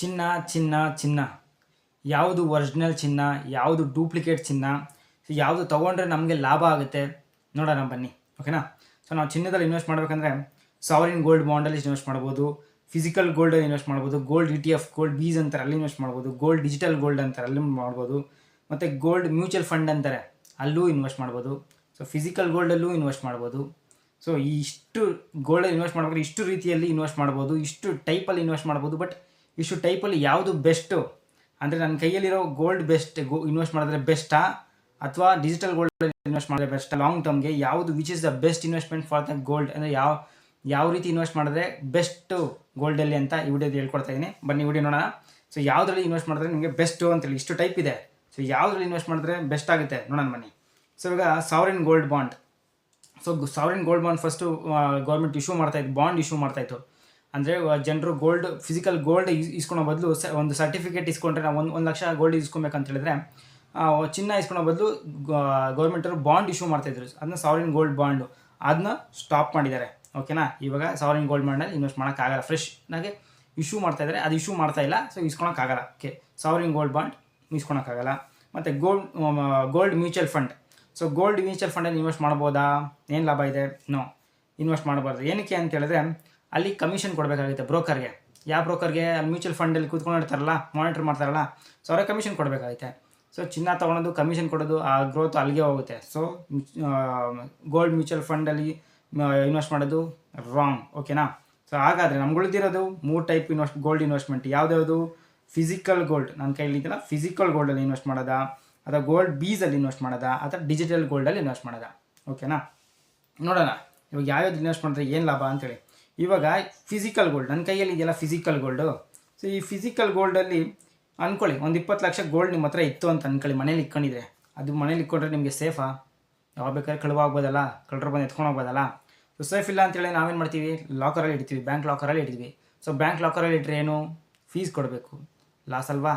ಚಿನ್ನ ಚಿನ್ನ ಚಿನ್ನ. ಯಾವುದು ಒರಿಜಿನಲ್ ಚಿನ್ನ, ಯಾವುದು ಡೂಪ್ಲಿಕೇಟ್ ಚಿನ್ನ ಯಾವುದು ತೊಗೊಂಡ್ರೆ ನಮಗೆ ಲಾಭ ಆಗುತ್ತೆ. ನೋಡೋಣ ಬನ್ನಿ ಓಕೆನಾ ಸೊ ನಾವು ಚಿನ್ನದಲ್ಲಿ ಇನ್ವೆಸ್ಟ್ ಮಾಡಬೇಕಂದ್ರೆ ಸಾವರಿನ್ ಗೋಲ್ಡ್ ಬಾಂಡಲ್ಲಿ ಇನ್ವೆಸ್ಟ್ ಮಾಡ್ಬೋದು ಫಿಸಿಕಲ್ ಗೋಲ್ಡಲ್ಲಿ ಇನ್ವೆಸ್ಟ್ ಮಾಡ್ಬೋದು gold E T F gold BeES ಅಂತಾರೆ, ಅಲ್ಲಿ ಇನ್ವೆಸ್ಟ್ ಮಾಡ್ಬೋದು ಗೋಲ್ಡ್ ಡಿಜಿಟಲ್ ಗೋಲ್ಡ್ ಅಂತಾರೆ, ಅಲ್ಲಿ ಮಾಡ್ಬೋದು. ಮತ್ತು ಗೋಲ್ಡ್ ಮ್ಯೂಚುವಲ್ ಫಂಡ್ ಅಂತಾರೆ, ಅಲ್ಲೂ ಇನ್ವೆಸ್ಟ್ ಮಾಡ್ಬೋದು. ಸೊ ಫಿಸಿಕಲ್ ಗೋಲ್ಡಲ್ಲೂ ಇನ್ವೆಸ್ಟ್ ಮಾಡ್ಬೋದು. ಸೊ ಇಷ್ಟು ಗೋಲ್ಡಲ್ಲಿ ಇನ್ವೆಸ್ಟ್ ಮಾಡ್ಬೇಕಾದ್ರೆ ಇಷ್ಟು ರೀತಿಯಲ್ಲಿ ಇನ್ವೆಸ್ಟ್ ಮಾಡ್ಬೋದು, ಇಷ್ಟು ಟೈಪಲ್ಲಿ ಇನ್ವೆಸ್ಟ್ ಮಾಡ್ಬೋದು ಬಟ್ ಇಷ್ಟು ಟೈಪಲ್ಲಿ ಯಾವುದು ಬೆಸ್ಟು ಅಂದರೆ ನನ್ನ ಕೈಯಲ್ಲಿರೋ ಗೋಲ್ಡ್ ಬೆಸ್ಟ್ ಗೋ ಇನ್ವೆಸ್ಟ್ ಮಾಡಿದ್ರೆ ಬೆಸ್ಟಾ ಅಥವಾ ಡಿಜಿಟಲ್ ಗೋಲ್ಡ್ ಇನ್ವೆಸ್ಟ್ ಮಾಡಿದ್ರೆ ಬೆಸ್ಟ್ ಲಾಂಗ್ ಟರ್ಮ್ಗೆ ಯಾವುದು which is the best investment for the gold ಅಂದರೆ ಯಾವ ಯಾವ ರೀತಿ ಇನ್ವೆಸ್ಟ್ ಮಾಡಿದ್ರೆ ಬೆಸ್ಟು ಗೋಲ್ಡಲ್ಲಿ ಅಂತ ಈ ವಿಡಿಯೋದಲ್ಲಿ ಹೇಳ್ಕೊಡ್ತಾ ಇದ್ದೀನಿ ಬನ್ನಿ ವಿಡಿಯೋ ನೋಡೋಣ. ಸೊ ಯಾವುದ್ರಲ್ಲಿ ಇನ್ವೆಸ್ಟ್ ಮಾಡಿದ್ರೆ ನಿಮಗೆ ಬೆಸ್ಟು ಅಂತೇಳಿ ಇಷ್ಟು ಟೈಪ್ ಇದೆ. ಸೊ ಯಾವುದ್ರಲ್ಲಿ ಇನ್ವೆಸ್ಟ್ ಮಾಡಿದ್ರೆ ಬೆಸ್ಟ್ ಆಗುತ್ತೆ ನೋಡೋಣ ಬನ್ನಿ. ಸೊ ಇವಾಗ sovereign gold bond so sovereign gold bond first government issue ಮಾಡ್ತಾ ಇತ್ತು ಬಾಂಡ್ ಇಶ್ಯೂ ಮಾಡ್ತಾ ಇತ್ತು. ಅಂದರೆ ಜನರು ಗೋಲ್ಡ್ ಫಿಸಿಕಲ್ ಗೋಲ್ಡ್ ಇಸ್ಕೊಳ್ಳೋ ಬದಲು ಸ, ಒಂದು ಸರ್ಟಿಫಿಕೇಟ್ ಇಸ್ಕೊಂಡ್ರೆ ನಾವು ಒಂದು ಒಂದು ಲಕ್ಷ ಗೋಲ್ಡ್ ಇಸ್ಕೊಬೇಕಂತ ಹೇಳಿದ್ರೆ ಚಿನ್ನ ಇಸ್ಕೊಳ್ಳೋ ಬದಲು ಗೌರ್ಮೆಂಟವರು ಬಾಂಡ್ ಇಶ್ಯೂ ಮಾಡ್ತಾಯಿದ್ರು ಅದನ್ನ ಸಾವರಿನ್ ಗೋಲ್ಡ್ ಬಾಂಡು ಅದನ್ನ ಸ್ಟಾಪ್ ಮಾಡಿದ್ದಾರೆ. ಓಕೆನಾ ಇವಾಗ ಸಾವರಿನ್ ಗೋಲ್ಡ್ ಬಾಂಡಲ್ಲಿ ಇನ್ವೆಸ್ಟ್ ಮಾಡೋಕ್ಕಾಗಲ್ಲ ಫ್ರೆಶ್ ಆಗಿ ಇಶ್ಯೂ ಮಾಡ್ತಾ ಇದ್ದಾರೆ ಅದು ಇಶ್ಯೂ ಮಾಡ್ತಾ ಇಲ್ಲ ಸೊ ಇಸ್ಕೊಳಕ್ಕಾಗಲ್ಲ ಓಕೆ ಸಾವರಿನ್ ಗೋಲ್ಡ್ ಬಾಂಡ್ ಇಸ್ಕೊಳೋಕ್ಕಾಗಲ್ಲ ಮತ್ತು gold gold mutual fund so gold mutual ಫಂಡಲ್ಲಿ invest ಮಾಡ್ಬೋದಾ? ಏನು ಲಾಭ ಇದೆ? ನೋ ಇನ್ವೆಸ್ಟ್ ಮಾಡಬಾರ್ದು. ಏನಕ್ಕೆ ಅಂತ ಹೇಳಿದ್ರೆ ಅಲ್ಲಿ ಕಮಿಷನ್ ಕೊಡಬೇಕಾಗುತ್ತೆ ಬ್ರೋಕರ್ಗೆ. ಯಾವ ಬ್ರೋಕರ್ಗೆ? ಅಲ್ಲಿ ಮ್ಯೂಚುವಲ್ ಫಂಡಲ್ಲಿ ಕೂತ್ಕೊಂಡಿರ್ತಾರಲ್ಲ ಮಾನಿಟರ್ ಮಾಡ್ತಾರಲ್ಲ ಸೊ ಅವ್ರಿಗೆ ಕಮಿಷನ್ ಕೊಡಬೇಕಾಗುತ್ತೆ. ಸೊ ಚಿನ್ನ ತೊಗೊಳೋದು ಕಮಿಷನ್ ಕೊಡೋದು, ಆ ಗ್ರೋತ್ ಅಲ್ಲಿಗೆ ಹೋಗುತ್ತೆ. ಸೊ ಗೋಲ್ಡ್ ಮ್ಯೂಚುವಲ್ ಫಂಡಲ್ಲಿ ಇನ್ವೆಸ್ಟ್ ಮಾಡೋದು ರಾಂಗ್ ಓಕೆನಾ ಸೊ ಹಾಗಾದರೆ ನಮ್ಗೆ ಉಳಿದಿರೋದು ಮೂರು ಟೈಪ್ ಇನ್ವೆಸ್ಟ್ ಗೋಲ್ಡ್ ಇನ್ವೆಸ್ಟ್ಮೆಂಟ್ ಯಾವುದ್ಯಾವುದು? ಫಿಸಿಕಲ್ ಗೋಲ್ಡ್ ನನ್ನ ಕೈಲಿ ಇದೆಯಲ್ಲ ಫಿಸಿಕಲ್ ಗೋಲ್ಡಲ್ಲಿ ಇನ್ವೆಸ್ಟ್ ಮಾಡೋದಾ? ಅಥವಾ ಗೋಲ್ಡ್ ಬೀಸಲ್ಲಿ ಇನ್ವೆಸ್ಟ್ ಮಾಡೋದಾ? ಅಥವಾ ಡಿಜಿಟಲ್ ಗೋಲ್ಡಲ್ಲಿ ಇನ್ವೆಸ್ಟ್ ಮಾಡೋದಾ? ಓಕೆನಾ ನೋಡೋಣ. ಇವಾಗ ಯಾವ್ಯಾವ್ದು ಇನ್ವೆಸ್ಟ್ ಮಾಡಿದ್ರೆ ಏನು ಲಾಭ ಅಂತೇಳಿ. ಇವಾಗ ಫಿಸಿಕಲ್ ಗೋಲ್ಡ್ ನನ್ನ ಕೈಯಲ್ಲಿ ಇದೆಯಲ್ಲ ಫಿಸಿಕಲ್ ಗೋಲ್ಡು ಸೊ ಈ ಫಿಸಿಕಲ್ ಗೋಲ್ಡಲ್ಲಿ ಅಂದ್ಕೊಳ್ಳಿ ಒಂದು ಇಪ್ಪತ್ತು ಲಕ್ಷ ಗೋಲ್ಡ್ ನಿಮ್ಮ ಹತ್ರ ಇತ್ತು ಅಂತ ಅಂದ್ಕೊಳ್ಳಿ ಮನೇಲಿ ಇಟ್ಕೊಂಡಿದ್ರೆ. ಅದು ಮನೇಲಿ ಇಟ್ಕೊಂಡ್ರೆ ನಿಮಗೆ ಸೇಫಾ ಯಾವಾಗ ಬೇಕಾದ್ರೆ ಕಳುವಾಗ್ಬೋದಲ್ಲ ಕಳ್ಳರು ಬಂದು ಎತ್ಕೊಂಡು ಹೋಗ್ಬೋದಲ್ಲ? ಸೊ ಸೇಫ್ ಇಲ್ಲ ಅಂತೇಳಿ ನಾವೇನು ಮಾಡ್ತೀವಿ? ಲಾಕರಲ್ಲಿ ಇಡ್ತೀವಿ ಬ್ಯಾಂಕ್ ಲಾಕರಲ್ಲಿ ಇಡ್ತೀವಿ. ಸೊ ಬ್ಯಾಂಕ್ ಲಾಕರಲ್ಲಿ ಇಟ್ಟರೆ ಏನು? ಫೀಸ್ ಕೊಡಬೇಕು. ಲಾಸ್ ಅಲ್ವಾ?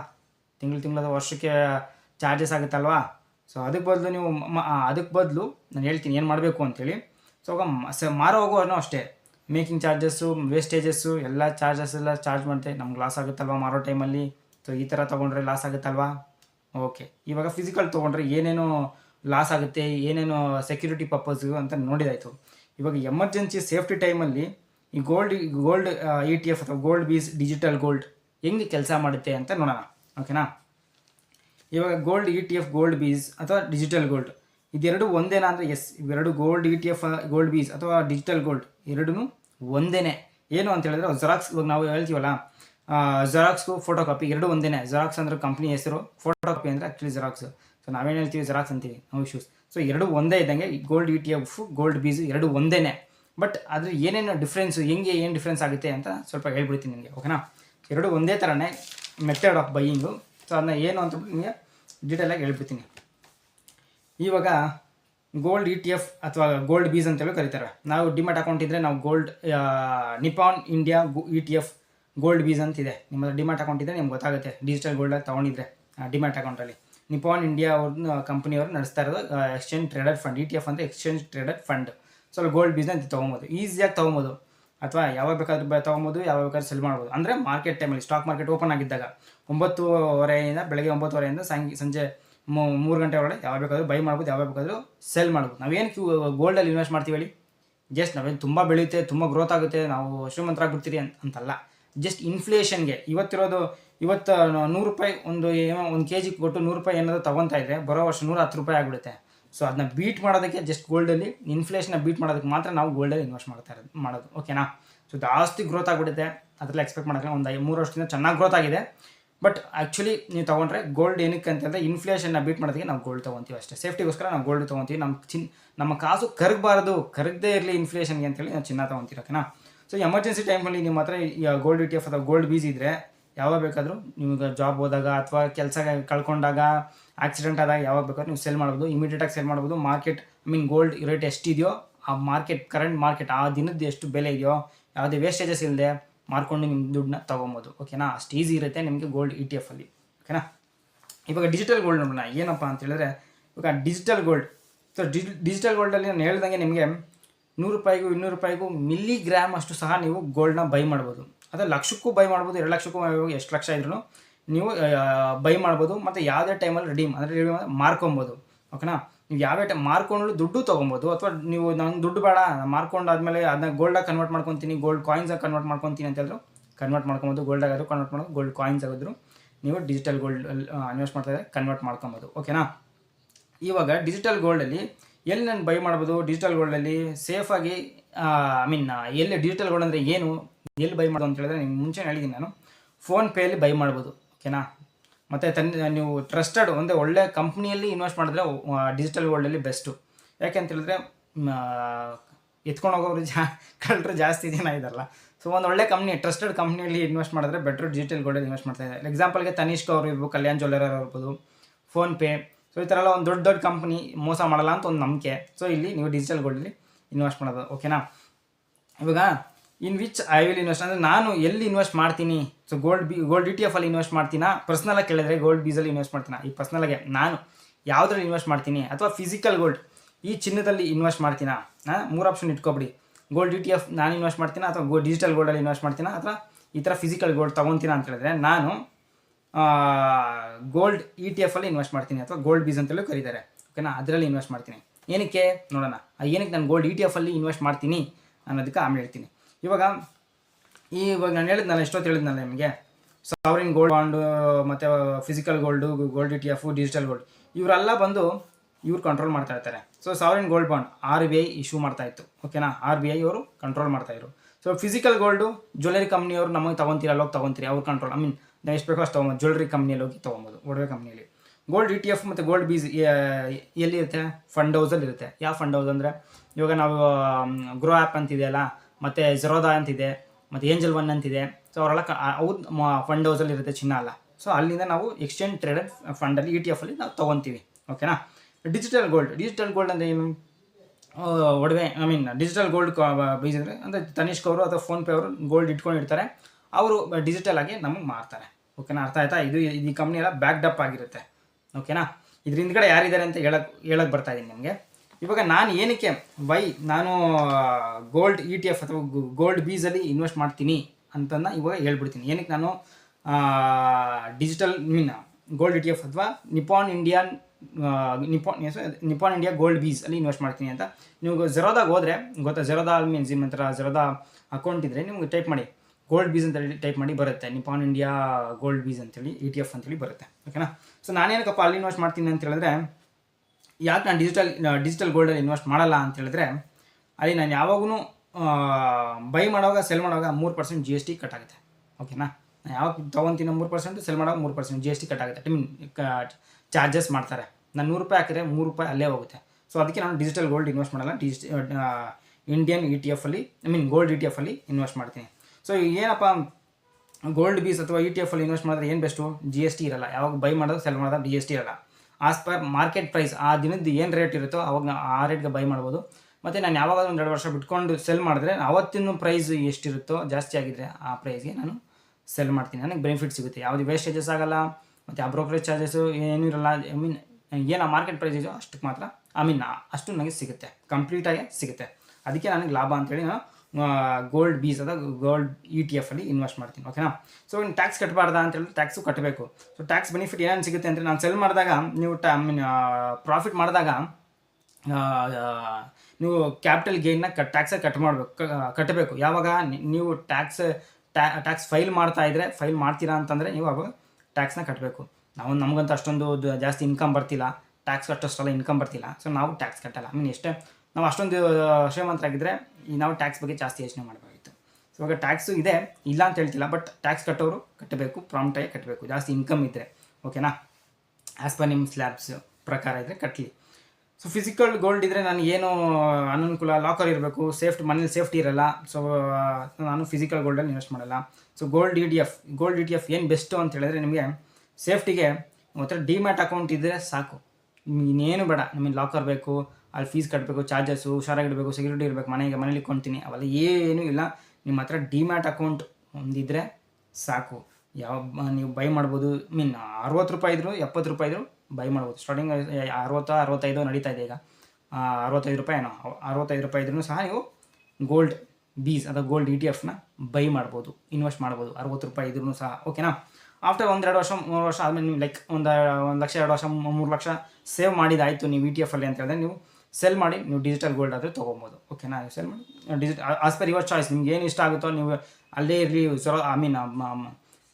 ತಿಂಗಳು ತಿಂಗಳ ವರ್ಷಕ್ಕೆ ಚಾರ್ಜಸ್ ಆಗುತ್ತಲ್ವಾ? ಸೊ ಅದಕ್ಕೆ ಬದಲು ನೀವು ಅದಕ್ಕೆ ಬದಲು ನಾನು ಹೇಳ್ತೀನಿ, ಏನು ಮಾಡಬೇಕು ಅಂತೇಳಿ. ಸ, ಮಾರೋ ಹೋಗೋನು ಅಷ್ಟೇ. ಮೇಕಿಂಗ್ ಚಾರ್ಜಸ್ಸು, ವೇಸ್ಟೇಜಸ್ಸು ಎಲ್ಲ ಚಾರ್ಜಸ್ ಎಲ್ಲ ಚಾರ್ಜ್ ಮಾಡುತ್ತೆ ನಮ್ಗೆ ಲಾಸ್ ಆಗುತ್ತಲ್ವಾ ಮಾರೋ ಟೈಮಲ್ಲಿ ಸೊ ಈ ಥರ ತೊಗೊಂಡ್ರೆ ಲಾಸ್ ಆಗುತ್ತಲ್ವಾ? ಓಕೆ ಇವಾಗ ಫಿಸಿಕಲ್ ತೊಗೊಂಡ್ರೆ ಏನೇನು ಲಾಸ್ ಆಗುತ್ತೆ, ಏನೇನು ಸೆಕ್ಯೂರಿಟಿ ಪರ್ಪಸ್ಸು ಅಂತ ನೋಡಿದಾಯಿತು. ಇವಾಗ ಎಮರ್ಜೆನ್ಸಿ ಸೇಫ್ಟಿ ಟೈಮಲ್ಲಿ ಈ gold gold E T F ಅಥವಾ ಗೋಲ್ಡ್ ಬೀಸ್ ಡಿಜಿಟಲ್ ಗೋಲ್ಡ್ ಹೆಂಗೆ ಕೆಲಸ ಮಾಡುತ್ತೆ ಅಂತ ನೋಡೋಣ. ಓಕೆನಾ ಇವಾಗ gold E T F gold BeES ಅಥವಾ ಡಿಜಿಟಲ್ ಗೋಲ್ಡ್ ಇದೆರಡು ಒಂದೇನಾ ಅಂದರೆ ಎಸ್ ಇವೆರಡು gold E T F gold BeES ಅಥವಾ ಡಿಜಿಟಲ್ ಗೋಲ್ಡ್ ಎರಡೂ ಒಂದೇ ಏನು ಅಂತ ಹೇಳಿದ್ರೆ ಜೆರಾಕ್ಸ್ ಇವಾಗ ನಾವು ಹೇಳ್ತೀವಲ್ಲ ಜೆರಾಕ್ಸ್ಗೂ ಫೋಟೋ ಕಾಪಿ ಎರಡು ಒಂದೇ ಜೆರಾಕ್ಸ್ ಅಂದರೆ ಕಂಪ್ನಿ ಹೆಸರು ಫೋಟೋ ಕಾಪಿ ಅಂದರೆ ಆ್ಯಕ್ಚುಲಿ ಜೆರಾಕ್ಸ್ ಸೊ ನಾವೇನು ಹೇಳ್ತೀವಿ? ಜೆರಾಕ್ಸ್ ಅಂತೀವಿ, ನಾವು ಇಶ್ಯೂಸ್ ಸೊ ಎರಡು ಒಂದೇ ಇದ್ದಂಗೆ gold E T F gold BeES ಎರಡು ಒಂದೇ ಬಟ್ ಅದ್ರ ಏನೇನು ಡಿಫ್ರೆನ್ಸು ಹೆಂಗೆ ಏನು ಡಿಫ್ರೆನ್ಸ್ ಆಗುತ್ತೆ ಅಂತ ಸ್ವಲ್ಪ ಹೇಳ್ಬಿಡ್ತೀನಿ ನಿಮಗೆ ಓಕೆನಾ ಎರಡು ಒಂದೇ ಥರನೇ ಮೆಥಡ್ ಆಫ್ ಬೈಯಿಂಗು ಸೊ ಅದನ್ನ ಏನು ಅಂತ ನಿಮಗೆ ಡೀಟೇಲಾಗಿ ಹೇಳ್ಬಿಡ್ತೀನಿ. ಇವಾಗ ಗೋಲ್ಡ್ ಇ ಟಿ ಎಫ್ ಅಥವಾ ಗೋಲ್ಡ್ ಬೀಸ್ ಅಂತೇಳಿ ಕರೀತಾರೆ. ನಾವು ಡಿಮ್ಯಾಟ್ ಅಕೌಂಟ್ ಇದ್ದರೆ ನಾವು gold Nippon India E T F gold BeES ಅಂತಿದೆ ನಿಮ್ಮ ಡಿಮ್ಯಾಟ್ ಅಕೌಂಟ್ ಇದ್ದರೆ ನಿಮ್ಗೆ ಗೊತ್ತಾಗುತ್ತೆ. ಡಿಜಿಟಲ್ ಗೋಲ್ಡ್ ತೊಗೊಂಡಿದ್ರೆ ಡಿಮ್ಯಾಟ್ ಅಕೌಂಟಲ್ಲಿ ನಿಪಾನ್ ಇಂಡಿಯಾ ಅವ್ರನ್ನ ಕಂಪ್ನಿಯವರು ನಡೆಸ್ತಾ ಇರೋದು exchange trader fund E T F ಅಂದರೆ exchange trader fund so gold ಬೀಸ್ನ ತೊಗೊಬೋದು. ಈಸಿಯಾಗಿ ತೊಗೊಬೋದು. ಅಥವಾ ಯಾವಾಗ ಬೇಕಾದ್ರೂ ತೊಗೊಬೋದು, ಯಾವಾಗ ಬೇಕಾದ್ರೂ ಸೆಲ್ ಮಾಡ್ಬೋದು. ಅಂದರೆ ಮಾರ್ಕೆಟ್ ಟೈಮಲ್ಲಿ ಸ್ಟಾಕ್ ಮಾರ್ಕೆಟ್ ಓಪನ್ ಆಗಿದ್ದಾಗ, ಒಂಬತ್ತುವರೆಯಿಂದ, ಬೆಳಗ್ಗೆ ಒಂಬತ್ತುವರೆಯಿಂದ ಸಂಜೆ ಮೂರು ಗಂಟೆ ಒಳಗಡೆ ಯಾವಾಗ ಬೇಕಾದರೂ ಬೈ ಮಾಡ್ಬೋದು, ಯಾವಾಗ ಬೇಕಾದರೂ ಸೆಲ್ ಮಾಡ್ಬೋದು. ನಾವೇನು ಕ್ಯೂ ಗೋಲ್ಡಲ್ಲಿ ಇನ್ವೆಸ್ಟ್ ಮಾಡ್ತೀವಿ ಹೇಳಿ? ಜಸ್ಟ್ ನಾವೇನು ತುಂಬ ಬೆಳೆಯುತ್ತೆ, ತುಂಬ ಗ್ರೋತ್ ಆಗುತ್ತೆ, ನಾವು ಶ್ರೀಮಂತರಾಗ್ಬಿಡ್ತೀರಿ ಅಂತ ಅಂತಲ್ಲ. ಜಸ್ಟ್ ಇನ್ಫ್ಲೇಷನ್ಗೆ ಇವತ್ತಿರೋದು ಇವತ್ತು ನೂರು ರೂಪಾಯಿ ಒಂದು ಏನೋ ಒಂದು ಕೆ ಜಿಗೆ ಕೊಟ್ಟು ನೂರು ರೂಪಾಯಿ ಏನಾದರೂ ತೊಗೊತಾ ಇದ್ರೆ ಬರೋ ವರ್ಷ ನೂರ ಹತ್ತು ರೂಪಾಯಿ ಆಗಿಬಿಡುತ್ತೆ. ಸೊ ಅದನ್ನ ಬೀಟ್ ಮಾಡೋದಕ್ಕೆ ಜಸ್ಟ್ ಗೋಲ್ಡಲ್ಲಿ ಇನ್ಫ್ಲೇಷನ್ನ ಬೀಟ್ ಮಾಡೋದಕ್ಕೆ ಮಾತ್ರ ನಾವು ಗೋಲ್ಡಲ್ಲಿ ಇನ್ವೆಸ್ಟ್ ಮಾಡ್ತಾ ಇರೋದು ಮಾಡೋದು. ಓಕೆನಾ ಸೊ ಜಾಸ್ತಿ ಗ್ರೋತ್ ಆಗಿಬಿಡುತ್ತೆ. ಅದರಲ್ಲಿ ಎಕ್ಸ್ಪೆಕ್ಟ್ ಮಾಡೋಕ್ಕೆ ಒಂದು ಐ ಮೂರು ವರ್ಷದಿಂದ ಚೆನ್ನಾಗಿ ಗ್ರೋತ್ ಆಗಿದೆ. ಬಟ್ ಆ್ಯಕ್ಚುಲಿ ನೀವು ತೊಗೊಂಡ್ರೆ ಗೋಲ್ಡ್ ಏನಕ್ಕೆ ಅಂತಂದರೆ ಇನ್ಫ್ಲೇಷನ್ನ ಬೀಟ್ ಮಾಡೋದಕ್ಕೆ ನಾವು ಗೋಲ್ಡ್ ತೊಗೊತೀವಿ ಅಷ್ಟೇ. ಸೇಫ್ಟಿಗೋಸ್ಕರ ನಾವು ಗೋಲ್ಡ್ ತೊಗೊತೀವಿ. ನಮ್ಮ ಚಿನ್, ನಮ್ಮ ಕಾಸು ಕರಗಬಾರ್ದು. ಕರಗದೇ ಇರಲಿ ಇನ್ಫ್ಲೇಷನ್ಗೆ ಅಂತೇಳಿ ನಾವು ಚಿನ್ನ ತೊಗೊತೀವಿ ಓಕೆನಾ ಸೊ ಎಮರ್ಜೆನ್ಸಿ ಟೈಮಲ್ಲಿ ನಿಮ್ಮ ಹತ್ರ ಗೋಲ್ಡ್ ಇ ಟಿ ಎಫ್ ಅಥವಾ ಗೋಲ್ಡ್ ಬೀಸ್ ಇದ್ದರೆ ಯಾವಾಗ ಬೇಕಾದರೂ ನಿಮಗೆ ಜಾಬ್ ಹೋದಾಗ ಅಥವಾ ಕೆಲಸ ಕಳ್ಕೊಂಡಾಗ ಆಕ್ಸಿಡೆಂಟ್ ಆದಾಗ ಯಾವಾಗ ಬೇಕಾದ್ರೂ ನೀವು ಸೆಲ್ ಮಾಡ್ಬೋದು. ಇಮಿಡಿಯೇಟಾಗಿ ಸೆಲ್ ಮಾಡ್ಬೋದು. Market I mean gold rate ಎಷ್ಟಿದೆಯೋ ಆ ಮಾರ್ಕೆಟ್ ಕರೆಂಟ್ ಮಾರ್ಕೆಟ್ ಆ ದಿನದ್ದು ಎಷ್ಟು ಬೆಲೆ ಇದೆಯೋ, ಯಾವುದೇ ವೇಸ್ಟೇಜಸ್ ಇಲ್ಲದೆ ಮಾರ್ಕೊಂಡು ನಿಮ್ಮ ದುಡ್ಡನ್ನ ತೊಗೊಬೋದು. ಓಕೆನಾ ಅಷ್ಟು ಈಸಿ ಇರುತ್ತೆ ನಿಮಗೆ ಗೋಲ್ಡ್ ಇ ಟಿ ಎಫಲ್ಲಿ ಓಕೆನಾ ಇವಾಗ ಡಿಜಿಟಲ್ ಗೋಲ್ಡ್ ನೋಡೋಣ. ಏನಪ್ಪ ಅಂತ ಹೇಳಿದ್ರೆ, ಇವಾಗ ಡಿಜಿಟಲ್ ಗೋಲ್ಡ್ ಸೊ ಡಿಜಿಟಲ್ ಗೋಲ್ಡಲ್ಲಿ ನಾನು ಹೇಳ್ದಂಗೆ ನಿಮಗೆ ನೂರು ರೂಪಾಯಿಗೂ ಇನ್ನೂರು ರೂಪಾಯಿಗೂ ಮಿಲಿ ಗ್ರಾಮ್ ಅಷ್ಟು ಸಹ ನೀವು ಗೋಲ್ಡ್ನ ಬೈ ಮಾಡ್ಬೋದು. ಅದೇ ಲಕ್ಷಕ್ಕೂ ಬೈ ಮಾಡ್ಬೋದು, ಎರಡು ಲಕ್ಷಕ್ಕೂ ಎಷ್ಟು ಲಕ್ಷ ಇದ್ರೂ ನೀವು ಬೈ ಮಾಡ್ಬೋದು, ಮತ್ತು ಯಾವುದೇ ಟೈಮಲ್ಲಿ ರೆಡೀಮ್ ಅಂದರೆ ರಿಡೀಮ್ ಮಾರ್ಕೊಬೋದು. ಓಕೆನಾ ನೀವು ಯಾವ್ಯಾವ ಟೈಮ್ ಮಾರ್ಕೊಂಡು ದುಡ್ಡು ತೊಗೊಬೋದು ಅಥವಾ ನೀವು ನಂಗೆ ದುಡ್ಡು ಬೇಡ ಮಾರ್ಕೊಂಡಾದ್ಮೇಲೆ ಅದನ್ನ ಗೋಲ್ಡಾಗಿ ಕನ್ವರ್ಟ್ ಮಾಡ್ಕೊತೀನಿ ಗೋಲ್ಡ್ ಕಾಯಿನ್ಸಾಗಿ ಕನ್ವರ್ಟ್ ಮಾಡ್ಕೊತೀನಿ ಅಂತ ಹೇಳಿದ್ರು. ಕನ್ವರ್ಟ್ ಮಾಡ್ಕೊಬೋದು ಗೋಲ್ಡಾಗಾದ್ರು ಕನ್ವರ್ಟ್ ಮಾಡೋದು ಗೋಲ್ಡ್ ಕಾಯಿನ್ಸ್ ಆಗಿದ್ರು ನೀವು ಡಿಜಿಟಲ್ ಗೋಲ್ಡ್ ಇನ್ವೆಸ್ಟ್ ಮಾಡ್ತಾ ಇದ್ದಾರೆ ಕನ್ವರ್ಟ್ ಮಾಡ್ಕೊಬೋದು. ಓಕೆನಾ ಇವಾಗ ಡಿಜಿಟಲ್ ಗೋಲ್ಡಲ್ಲಿ ಎಲ್ಲಿ ನಾನು ಬೈ ಮಾಡ್ಬೋದು? ಡಿಜಿಟಲ್ ಗೋಲ್ಡಲ್ಲಿ ಸೇಫಾಗಿ ಐ ಮೀನ್ ಎಲ್ಲಿ ಡಿಜಿಟಲ್ ಗೋಲ್ಡ್ ಅಂದರೆ ಏನು, ಎಲ್ಲಿ ಬೈ ಮಾಡೋದು ಅಂತ ಹೇಳಿದ್ರೆ ನಿಮ್ಗೆ ಮುಂಚೆ ಹೇಳಿದ್ದೀನಿ ನಾನು. ಫೋನ್ಪೇಯಲ್ಲಿ ಬೈ ಮಾಡ್ಬೋದು. ಓಕೆನಾ ಮತ್ತು ತನ್ನ ನೀವು ಟ್ರಸ್ಟೆಡ್ ಒಂದೇ ಒಳ್ಳೆ ಕಂಪ್ನಿಯಲ್ಲಿ ಇನ್ವೆಸ್ಟ್ ಮಾಡಿದ್ರೆ ಡಿಜಿಟಲ್ ಗೋಲ್ಡಲ್ಲಿ ಬೆಸ್ಟು ಯಾಕೆ ಅಂತ ಹೇಳಿದ್ರೆ ಎತ್ಕೊಂಡು ಹೋಗೋರು ಜಾ, ಕಳ್ಳರು ಜಾಸ್ತಿ ಜನ ಇದಾರಲ್ಲ. ಸೊ ಒಂದು ಒಳ್ಳೆ ಕಂಪ್ನಿ ಟ್ರಸ್ಟೆಡ್ ಕಂಪ್ನಿಯಲ್ಲಿ ಇನ್ವೆಸ್ಟ್ ಮಾಡಿದ್ರೆ ಬೆಟ್ರ್ ಡಿಜಿಟಲ್ ಗೋಲ್ಡಲ್ಲಿ ಇನ್ವೆಸ್ಟ್ ಮಾಡ್ತಾ ಇದ್ದಾರೆ ಎಕ್ಸಾಂಪಲ್ಗೆ ತನಿಷ್ಕ್ ಅವರು ಇರ್ಬೋದು ಕಲ್ಯಾಣ್ ಜ್ಯುವೆಲ್ಲರ್ ಇರ್ಬೋದು ಫೋನ್ಪೇ ಸೊ ಈ ಥರ ಎಲ್ಲ ಒಂದು ದೊಡ್ಡ ದೊಡ್ಡ ಕಂಪ್ನಿ ಮೋಸ ಮಾಡಲ್ಲ ಅಂತ ಒಂದು ನಂಬಿಕೆ. ಸೊ ಇಲ್ಲಿ ನೀವು ಡಿಜಿಟಲ್ ಗೋಲ್ಡಲ್ಲಿ ಇನ್ವೆಸ್ಟ್ ಮಾಡೋದು ಓಕೆನಾ ಇವಾಗ in which I will invest ಅಂದರೆ ನಾನು ಎಲ್ಲಿ ಇನ್ವೆಸ್ಟ್ ಮಾಡ್ತೀನಿ? So gold B gold E T ಎಫಲ್ಲಿ invest ಮಾಡ್ತೀನಾ? ಪರ್ಸ್ನಲಾಗಿ ಕೇಳಿದ್ರೆ ಗೋಲ್ಡ್ ಬೀಸಲ್ಲಿ ಇನ್ವೆಸ್ಟ್ ಮಾಡ್ತೀನಾ? ಈ ಪರ್ಸ್ನಲಾಗೆ ನಾನು ಯಾವುದ್ರಲ್ಲಿ ಇನ್ವೆಸ್ಟ್ ಮಾಡ್ತೀನಿ? ಅಥವಾ ಫಿಸಿಕಲ್ ಗೋಲ್ಡ್ ಈ ಚಿನ್ನದಲ್ಲಿ ಇನ್ವೆಸ್ಟ್ ಮಾಡ್ತೀನಾ? ಮೂರು ಆಪ್ಷನ್ ಇಟ್ಕೊಬಿಡಿ. ಗೋಲ್ಡ್ ಇ ಟಿ ಎಫ್ ನಾನು ಇನ್ವೆಸ್ಟ್ ಮಾಡ್ತೀನಾ? ಅಥವಾ ಗೋ ಡಿಜಿಟಲ್ ಗೋಲ್ಡಲ್ಲಿ ಇನ್ವೆಸ್ಟ್ ಮಾಡ್ತೀನಾ? ಅಥವಾ ಈ ಥರ ಫಿಸಿಕಲ್ ಗೋಲ್ಡ್ ತೊಗೊತೀನಾ ಅಂತ ಹೇಳಿದ್ರೆ ನಾನು ಗೋಲ್ಡ್ ಇ ಟಿ ಎಫಲ್ಲಿ ಇನ್ವೆಸ್ಟ್ ಮಾಡ್ತೀನಿ ಅಥವಾ ಗೋಲ್ಡ್ ಬೀಸ್ ಅಂತಲೂ ಕರೀತಾರೆ. ಓಕೆನಾ ಅದರಲ್ಲಿ ಇನ್ವೆಸ್ಟ್ ಮಾಡ್ತೀನಿ. ಏನಕ್ಕೆ? ನೋಡೋಣ. ಏನಕ್ಕೆ ನಾನು ಗೋಲ್ಡ್ ಇ ಟಿ ಎಫಲ್ಲಿ ಇನ್ವೆಸ್ಟ್ ಮಾಡ್ತೀನಿ ಅನ್ನೋದಕ್ಕೆ ಆಮೇಲೆ ಹೇಳ್ತೀನಿ. ಇವಾಗ ಈ ಇವಾಗ ನಾನು ಹೇಳಿದ್ನಲ್ಲ, ಎಷ್ಟೊತ್ತು ಹೇಳಿದ್ನಲ್ಲ ನಿಮಗೆ? ಸಾವರಿನ್ ಗೋಲ್ಡ್ ಬಾಂಡು ಮತ್ತು physical gold gold E T F digital gold ಇವರೆಲ್ಲ ಬಂದು ಇವ್ರು ಕಂಟ್ರೋಲ್ ಮಾಡ್ತಾ ಇರ್ತಾರೆ. So sovereign gold bond R B I issue ಮಾಡ್ತಾ ಇತ್ತು. ಓಕೆನಾ ಆರ್ ಬಿ ಐ ಅವರು ಕಂಟ್ರೋಲ್ ಮಾಡ್ತಾ ಇದ್ರು. ಸೊ ಫಿಸಿಕಲ್ ಗೋಲ್ಡು ಜ್ಯುವೆಲರಿ ಕಂಪ್ನಿಯವರು ನಮಗೆ ತೊಗೊತೀರಿ, ಅಲ್ಲೋಗಿ ತೊಗೊಂತೀರಿ? ಅವ್ರು ಕಂಟ್ರೋಲ್ ಐ ಮೀನ್ ನಾವು ಎಷ್ಟು ಬೇಕೋ ಅಷ್ಟು ತೊಗೊಂಬೋದು ಜ್ಯುವೆಲರಿ ಕಂಪ್ನಿಯಲ್ಲಿ ಹೋಗಿ ತೊಗೊಬೋದು, ಒಡವೆ ಕಂಪ್ನಿಯಲ್ಲಿ ಗೋಲ್ಡ್ ಇ ಟಿ ಎಫ್ ಮತ್ತು ಗೋಲ್ಡ್ ಬೀಸ್ ಎಲ್ಲಿರುತ್ತೆ? ಫಂಡ್ ಹೌಸಲ್ಲಿ ಇರುತ್ತೆ ಯಾವ ಫಂಡ್ ಹೌಸ್ ಅಂದರೆ, ಇವಾಗ ನಾವು ಗ್ರೋ ಆ್ಯಪ್ ಅಂತಿದೆಯಲ್ಲ ಮತ್ತು ಜೆರೋದಾ ಅಂತಿದೆ, ಮತ್ತು ಏಂಜಲ್ ಒನ್ ಅಂತಿದೆ. ಸೊ ಅವರೆಲ್ಲ ಅವ್ರ ಫಂಡ್ ಹೌಸಲ್ಲಿ ಇರುತ್ತೆ ಚಿನ್ನ ಅಲ್ಲ ಸೊ ಅಲ್ಲಿಂದ ನಾವು ಎಕ್ಸ್ಚೇಂಜ್ ಟ್ರೇಡೆಡ್ ಫಂಡಲ್ಲಿ ಇ ಟಿ ಎಫಲ್ಲಿ ನಾವು ತೊಗೊತೀವಿ. ಓಕೆನಾ ಡಿಜಿಟಲ್ ಗೋಲ್ಡ್ ಡಿಜಿಟಲ್ ಗೋಲ್ಡ್ ಅಂದರೆ ಏನು? ಒಡವೆ ಐ ಮೀನ್ ಡಿಜಿಟಲ್ ಗೋಲ್ಡ್ ಬೀಜ ಅಂದರೆ ಅಂದರೆ ತನಿಷ್ಕ್ ಅವರು ಅಥವಾ ಫೋನ್ಪೇ ಅವರು ಗೋಲ್ಡ್ ಇಟ್ಕೊಂಡಿರ್ತಾರೆ. ಅವರು ಡಿಜಿಟಲ್ ಆಗಿ ನಮಗೆ ಮಾರ್ತಾರೆ. ಓಕೆನಾ ಅರ್ಥ ಆಯ್ತಾ? ಇದು ಈ ಕಂಪ್ನಿ ಎಲ್ಲ ಬ್ಯಾಕ್ಡಪ್ ಆಗಿರುತ್ತೆ. ಓಕೆನಾ ಇದ್ರ ಹಿಂದ್ಗಡೆ ಯಾರಿದ್ದಾರೆ ಅಂತ ಹೇಳಕ್ ಹೇಳಕ್ಕೆ ಬರ್ತಾ ಇದ್ದೀನಿ ನಿಮಗೆ. ಇವಾಗ ನಾನು ಏನಕ್ಕೆ ವೈ ನಾನು ಗೋಲ್ಡ್ ಇ ಟಿ ಎಫ್ ಅಥವಾ ಗೋಲ್ಡ್ ಬೀಸಲ್ಲಿ ಇನ್ವೆಸ್ಟ್ ಮಾಡ್ತೀನಿ ಅಂತಂದ ಇವಾಗ ಹೇಳ್ಬಿಡ್ತೀನಿ. ಏನಕ್ಕೆ ನಾನು digital mean gold E T F ಅಥವಾ Nippon Indian Nippon Nippon India gold BeES ಅಲ್ಲಿ ಇನ್ವೆಸ್ಟ್ ಮಾಡ್ತೀನಿ ಅಂತ. ನೀವು ಜೆರೋದಾಗ ಹೋದ್ರೆ, ಗೊತ್ತಾ? ಜೆರೋದಾ ಮೀನ್ಸ್ ನಿಮ್ಮ ಹತ್ರ ಜೆರೋದಾ ಅಕೌಂಟ್ ಇದ್ದರೆ ನಿಮ್ಗೆ ಟೈಪ್ ಮಾಡಿ. ಗೋಲ್ಡ್ ಬೀಸ್ ಅಂತೇಳಿ ಟೈಪ್ ಮಾಡಿ ಬರುತ್ತೆ. ನಿಪಾನ್ ಇಂಡಿಯಾ ಗೋಲ್ಡ್ ಬೀಸ್ ಅಂತೇಳಿ ಇ ಟಿ ಎಫ್ ಅಂತೇಳಿ ಬರುತ್ತೆ. ಓಕೆನಾ ಸೊ ನಾನೇನಕ್ಕಪ್ಪ ಅಲ್ಲಿ ಇನ್ವೆಸ್ಟ್ ಮಾಡ್ತೀನಿ ಅಂತ ಹೇಳಿದ್ರೆ ಯಾಕೆ ನಾನು ಡಿಜಿಟಲ್ ಡಿಜಿಟಲ್ ಗೋಲ್ಡಲ್ಲಿ ಇನ್ವೆಸ್ಟ್ ಮಾಡಲ್ಲ ಅಂತ ಹೇಳಿದ್ರೆ, ಅಲ್ಲಿ ನಾನು ಯಾವಾಗೂ ಬೈ ಮಾಡುವಾಗ ಸೆಲ್ ಮಾಡುವಾಗ ಮೂರು percent G S T cut ಆಗುತ್ತೆ ಓಕೆನಾ ನಾನು ಯಾವಾಗ ತೊಗೊತೀನೋ ಮೂರು ಪರ್ಸೆಂಟ್ ಸೆಲ್ ಮಾಡುವಾಗ ಮೂರು percent G S T cut ಆಗುತ್ತೆ ಐ ಮೀನ್ ಚಾರ್ಜಸ್ ಮಾಡ್ತಾರೆ. ನಾನು ನೂರು ರೂಪಾಯಿ ಹಾಕಿದ್ರೆ ಮೂರು ರೂಪಾಯಿ ಅಲ್ಲೇ ಹೋಗುತ್ತೆ. ಸೊ ಅದಕ್ಕೆ ನಾನು ಡಿಜಿಟಲ್ ಗೋಲ್ಡ್ ಇನ್ವೆಸ್ಟ್ ಮಾಡಲ್ಲ. Digit Indian E T ಎಫಲ್ಲಿ I mean gold E T ಎಫಲ್ಲಿ invest ಮಾಡ್ತೀನಿ. ಸೊ ಏನಪ್ಪ ಗೋಲ್ಡ್ ಬೀಸ್ ಅಥವಾ ಇ ಟಿ ಎಫಲ್ಲಿ ಇನ್ವೆಸ್ಟ್ ಮಾಡಿದ್ರೆ ಏನು ಬೆಸ್ಟು ಜಿ ಎಸ್ ಟಿ ಇರಲ್ಲ. ಯಾವಾಗ ಬೈ ಮಾಡೋದು ಸೆಲ್ ಮಾಡೋದು ಜಿ ಎಸ್ ಟಿ ಇರಲ್ಲ. ಆಸ್ ಪರ್ ಮಾರ್ಕೆಟ್ ಪ್ರೈಸ್ ಆ ದಿನದ ಏನು ರೇಟ್ ಇರುತ್ತೋ ಅವಾಗ ಆ ರೇಟ್ಗೆ ಬೈ ಮಾಡ್ಬೋದು. ಮತ್ತು ನಾನು ಯಾವಾಗಾದ್ರೂ ಒಂದು ಎರಡು ವರ್ಷ ಬಿಟ್ಕೊಂಡು ಸೆಲ್ ಮಾಡಿದ್ರೆ ಅವತ್ತಿನ ಪ್ರೈಸ್ ಎಷ್ಟಿರುತ್ತೋ ಜಾಸ್ತಿ ಆಗಿದ್ರೆ ಆ ಪ್ರೈಸ್ಗೆ ನಾನು ಸೆಲ್ ಮಾಡ್ತೀನಿ. ನನಗೆ ಬೆನಿಫಿಟ್ ಸಿಗುತ್ತೆ. ಯಾವುದು ವೇಸ್ಟೇಜಸ್ ಆಗಲ್ಲ, ಮತ್ತು ಆ ಬ್ರೋಕರೇಜ್ ಚಾರ್ಜಸ್ಸು ಏನೂ ಇರಲ್ಲ. ಐ ಮೀನ್ ಏನು ಆ ಮಾರ್ಕೆಟ್ ಪ್ರೈಸ್ ಇದೆಯೋ ಅಷ್ಟಕ್ಕೆ ಮಾತ್ರ ಐ ಮೀನ್ ಅಷ್ಟು ನನಗೆ ಸಿಗುತ್ತೆ. ಕಂಪ್ಲೀಟಾಗಿ ಸಿಗುತ್ತೆ. ಅದಕ್ಕೆ ನನಗೆ ಲಾಭ ಅಂತೇಳಿ ನಾನು ಗೋಲ್ಡ್ ಬೀಸ್ ಅದ ಗೋಲ್ಡ್ ಇ ಟಿ ಎಫಲ್ಲಿ ಇನ್ವೆಸ್ಟ್ ಮಾಡ್ತೀನಿ ಓಕೆನಾ ಸೊ ಇನ್ನು ಟ್ಯಾಕ್ಸ್ ಕಟ್ಟಬಾರ್ದ ಅಂತ ಹೇಳಿದ್ರೆ ಟ್ಯಾಕ್ಸು ಕಟ್ಟಬೇಕು ಸೊ ಟ್ಯಾಕ್ಸ್ ಬೆನಿಫಿಟ್ ಏನೇನು ಸಿಗುತ್ತೆ ಅಂದರೆ ನಾನು ಸೆಲ್ ಮಾಡಿದಾಗ, ನೀವು ಟ ಮೀನ್ ಪ್ರಾಫಿಟ್ ಮಾಡಿದಾಗ ನೀವು ಕ್ಯಾಪಿಟಲ್ ಗೇನ್ನ ಕಟ್ ಟ್ಯಾಕ್ಸ ಕಟ್ ಮಾಡಬೇಕು ಕಟ್ಟಬೇಕು ಯಾವಾಗ? ನೀವು ಟ್ಯಾಕ್ಸ್ ಟ್ಯಾಕ್ಸ್ ಫೈಲ್ ಮಾಡ್ತಾ ಇದ್ರೆ ಫೈಲ್ ಮಾಡ್ತೀರಾ ಅಂತಂದರೆ ನೀವು ಅವಾಗ ಟ್ಯಾಕ್ಸ್ನ ಕಟ್ಟಬೇಕು ನಾವು, ನಮಗಂತ ಅಷ್ಟೊಂದು ಜಾಸ್ತಿ ಇನ್ಕಮ್ ಬರ್ತಿಲ್ಲ. ಟ್ಯಾಕ್ಸ್ ಕಟ್ಟೋಷ್ಟೆಲ್ಲ ಇನ್ಕಮ್ ಬರ್ತಿಲ್ಲ. ಸೊ ನಾವು ಟ್ಯಾಕ್ಸ್ ಕಟ್ಟಲ್ಲ. ಐ ಮೀನ್ ಎಷ್ಟೇ ನಾವು ಅಷ್ಟೊಂದು ಶ್ರೀಮಂತರಾಗಿದ್ದರೆ ಈ ನಾವು ಟ್ಯಾಕ್ಸ್ ಬಗ್ಗೆ ಜಾಸ್ತಿ ಯೋಚನೆ ಮಾಡಬೇಕಾಗಿತ್ತು ಸೊ ಇವಾಗ ಟ್ಯಾಕ್ಸು ಇದೆ, ಇಲ್ಲ ಅಂತ ಹೇಳ್ತಿಲ್ಲ ಬಟ್ ಟ್ಯಾಕ್ಸ್ ಕಟ್ಟೋರು ಕಟ್ಟಬೇಕು ಪ್ರಾಂಪ್ಟಾಗಿ ಕಟ್ಟಬೇಕು. ಜಾಸ್ತಿ ಇನ್ಕಮ್ ಇದ್ದರೆ ಓಕೆನಾ ಆ್ಯಸ್ ಪರ್ ನಿಮ್ಮ ಸ್ಲ್ಯಾಬ್ಸ್ ಪ್ರಕಾರ ಇದ್ದರೆ ಕಟ್ಟಲಿ ಸೊ ಫಿಸಿಕಲ್ ಗೋಲ್ಡ್ ಇದ್ದರೆ ನಾನು ಏನು ಅನನುಕೂಲ ಲಾಕರ್ ಇರಬೇಕು ಸೇಫ್ಟಿ ಮನೇಲಿ ಸೇಫ್ಟಿ ಇರಲ್ಲ. ಸೊ ನಾನು ಫಿಸಿಕಲ್ ಗೋಲ್ಡಲ್ಲಿ ಇನ್ವೆಸ್ಟ್ ಮಾಡಲ್ಲ. So gold E D F gold E T F ಏನು ಬೆಸ್ಟು ಅಂತ ಹೇಳಿದ್ರೆ ನಿಮಗೆ ಸೇಫ್ಟಿಗೆ ಮತ್ತು ಡಿಮ್ಯಾಟ್ ಅಕೌಂಟ್ ಇದ್ದರೆ ಸಾಕು. ಇನ್ನೇನು ಬೇಡ, ನಿಮಗೆ ಲಾಕರ್ ಬೇಕು ಅಲ್ಲಿ ಫೀಸ್ ಕಟ್ಟಬೇಕು ಚಾರ್ಜಸ್ಸು ಹುಷಾರಾಗಿಡಬೇಕು ಸೆಕ್ಯೂರಿಟಿ ಇರಬೇಕು, ಮನೆಗೆ ಮನೇಲಿ ಕೊಂತೀನಿ ಅವೆಲ್ಲ ಏನೂ ಇಲ್ಲ. ನಿಮ್ಮ ಹತ್ರ ಡಿಮ್ಯಾಟ್ ಅಕೌಂಟ್ ಒಂದಿದ್ರೆ ಸಾಕು. ಯಾವ, ನೀವು ಬೈ ಮಾಡ್ಬೋದು. ಮೀನ್ ಅರವತ್ತು ರೂಪಾಯಿ ಇದ್ರು, ಎಪ್ಪತ್ತು ರೂಪಾಯಿ ಇದ್ರು ಬೈ ಮಾಡ್ಬೋದು. ಸ್ಟಾರ್ಟಿಂಗ್ ಅರವತ್ತು, ಅರವತ್ತೈದು ನಡೀತಾ ಇದೆ ಈಗ. ಅರವತ್ತೈದು ರೂಪಾಯಿ ಏನೋ, ಅರವತ್ತೈದು ರೂಪಾಯಿ ಇದ್ರೂ ಸಹ ನೀವು ಗೋಲ್ಡ್ ಬೀಸ್ ಅಥವಾ ಗೋಲ್ಡ್ ಇ ಟಿ ಎಫ್ನ ಬೈ ಮಾಡ್ಬೋದು ಇನ್ವೆಸ್ಟ್ ಮಾಡ್ಬೋದು. ಅರವತ್ತು ರೂಪಾಯಿ ಇದ್ರೂ ಸಹ ಓಕೆನಾ ಆಫ್ಟರ್ ಒಂದೆರಡು ವರ್ಷ, ಮೂರು ವರ್ಷ ಆದಮೇಲೆ ನೀವು ಲೈಕ್ ಒಂದು ಒಂದು ಲಕ್ಷ, ಎರಡು ವರ್ಷ ಮೂರು ಲಕ್ಷ ಸೇವ್ ಮಾಡಿದಾಯಿತು ನೀವು ಇ ಟಿ ಎಫಲ್ಲಿ ಅಂತ ಹೇಳಿದ್ರೆ ನೀವು ಸೆಲ್ ಮಾಡಿ ನೀವು ಡಿಜಿಟಲ್ ಗೋಲ್ಡ್ ಆದರೆ ತೊಗೊಬೋದು. ಓಕೆನಾ ಸೆಲ್ ಮಾಡಿ. Digit as per your choice ನಿಮ್ಗೆ ಏನು ಇಷ್ಟ ಆಗುತ್ತೋ ನೀವು ಅಲ್ಲೇ ಇರಲಿ ಸೊರ ಐ ಮೀನ್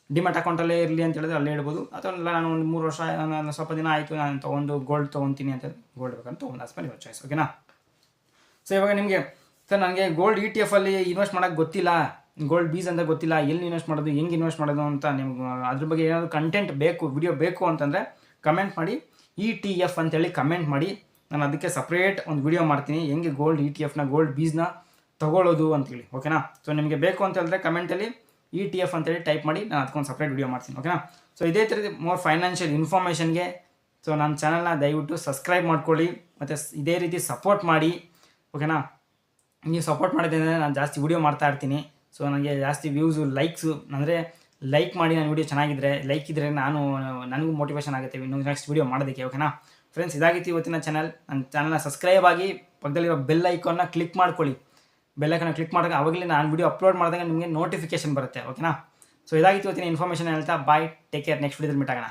ಡಿಮ್ಯಾಟ್ ಅಕೌಂಟಲ್ಲೇ ಇರಲಿ ಅಂತ ಹೇಳಿದ್ರೆ ಅಲ್ಲೇ ಇಡ್ಬೋದು. ಅಥವಾ ನಾನು ಒಂದು ಮೂರು ವರ್ಷ, ನಾನು ಸ್ವಲ್ಪ ದಿನ ಆಯಿತು, ನಾನು ತೊಗೊಂಡು ಗೋಲ್ಡ್ ತೊಗೊತೀನಿ ಅಂತ ಗೋಲ್ಡ್ ಬೇಕಂತ ತೊಗೊಂಡು ಆಸ್ ಪರ್ ಯುವರ್ ಚಾಯ್ಸ್ ಓಕೆನಾ ಸೊ ಇವಾಗ ನಿಮಗೆ ಸರ್ ನನಗೆ ಗೋಲ್ಡ್ ಇ ಟಿ ಎಫಲ್ಲಿ ಇನ್ವೆಸ್ಟ್ ಮಾಡೋಕ್ಕೆ ಗೊತ್ತಿಲ್ಲ. ಗೋಲ್ಡ್ ಬೀಸ್ ಅಂತ ಗೊತ್ತಿಲ್ಲ. ಎಲ್ಲಿ ಇನ್ವೆಸ್ಟ್ ಮಾಡೋದು, ಹೆಂಗೆ ಇನ್ವೆಸ್ಟ್ ಮಾಡೋದು ಅಂತ ನಿಮ್ಗೆ, ಅದ್ರ ಬಗ್ಗೆ ಏನಾದರೂ ಕಂಟೆಂಟ್ ಬೇಕು ವಿಡಿಯೋ ಬೇಕು ಅಂತಂದರೆ ಕಮೆಂಟ್ ಮಾಡಿ ಇ ಟಿ ಎಫ್ ಅಂತೇಳಿ ಕಮೆಂಟ್ ಮಾಡಿ. ನಾನು ಅದಕ್ಕೆ ಸಪ್ರೇಟ್ ಒಂದು ವಿಡಿಯೋ ಮಾಡ್ತೀನಿ. ಹೆಂಗೆ ಗೋಲ್ಡ್ ಇ ಟಿ ಎಫ್ನ ಗೋಲ್ಡ್ ಬೀಸ್ನ ತಗೊಳ್ಳೋದು ಅಂತೇಳಿ ಓಕೆನಾ ಸೊ ನಿಮಗೆ ಬೇಕು ಅಂತ ಹೇಳಿದ್ರೆ ಕಮೆಂಟಲ್ಲಿ ಇ ಟಿ ಎಫ್ ಅಂತೇಳಿ ಟೈಪ್ ಮಾಡಿ ನಾನು ಅದಕ್ಕೊಂದು ಸಪ್ರೇಟ್ ವಿಡಿಯೋ ಮಾಡ್ತೀನಿ ಓಕೆನಾ ಸೊ ಇದೇ ಥರದ ಮೋರ್ ಫೈನಾನ್ಷಿಯಲ್ ಇನ್ಫಾರ್ಮೇಷನ್ಗೆ ಸೊ ನನ್ನ ಚಾನಲ್ನ ದಯವಿಟ್ಟು ಸಬ್ಸ್ಕ್ರೈಬ್ ಮಾಡ್ಕೊಳ್ಳಿ, ಮತ್ತು ಇದೇ ರೀತಿ ಸಪೋರ್ಟ್ ಮಾಡಿ ಓಕೆನಾ ನೀವು ಸಪೋರ್ಟ್ ಮಾಡಿದ್ರೆ ನಾನು ಜಾಸ್ತಿ ವೀಡಿಯೋ ಮಾಡ್ತಾ ಇರ್ತೀನಿ. ಸೊ ನನಗೆ ಜಾಸ್ತಿ ವ್ಯೂಸು ಲೈಕ್ಸು ಅಂದರೆ ಲೈಕ್ ಮಾಡಿ ನನ್ನ ವೀಡಿಯೋ ಚೆನ್ನಾಗಿದ್ದರೆ ಲೈಕ್ ಇದ್ದರೆ ನಾನು, ನನಗೂ ಮೋಟಿವೇಶನ್ ಆಗುತ್ತೆ, ಇನ್ನು ನೆಕ್ಸ್ಟ್ ವೀಡಿಯೋ ಮಾಡೋದಕ್ಕೆ ಓಕೆನಾ ಫ್ರೆಂಡ್ಸ್ ಇದಾಗಿತ್ತು ಇವತ್ತಿನ ಚಾನಲ್ ನನ್ನ ಚಾನಲ್ನ ಸಬ್ಸ್ಕ್ರೈಬ್ ಆಗಿ ಪಕ್ಕದಲ್ಲಿರೋ ಬೆಲ್ ಐಕಾನ್ನ ಕ್ಲಿಕ್ ಮಾಡ್ಕೊಳ್ಳಿ. ಬೆಲ್ ಐಕಾನ್ ಕ್ಲಿಕ್ ಮಾಡಿದಾಗ ಅವಾಗಲೇ ನಾನು ವೀಡಿಯೋ ಅಪ್ಲೋಡ್ ಮಾಡಿದಾಗ ನಿಮಗೆ ನೋಟಿಫಿಕೇಶನ್ ಬರುತ್ತೆ ಓಕೆನಾ ಸೊ ಇದಾಗಿತ್ತು ಇವತ್ತಿನ ಇನ್ಫಾರ್ಮೇಷನ್ ಹೇಳ್ತಾ ಬಾಯ್ ಟೇಕ್ ಕೇರ್ ನೆಕ್ಸ್ಟ್ ವೀಡಿಯೋದಲ್ಲಿ ಮೀಟ್ ಆಗೋಣ.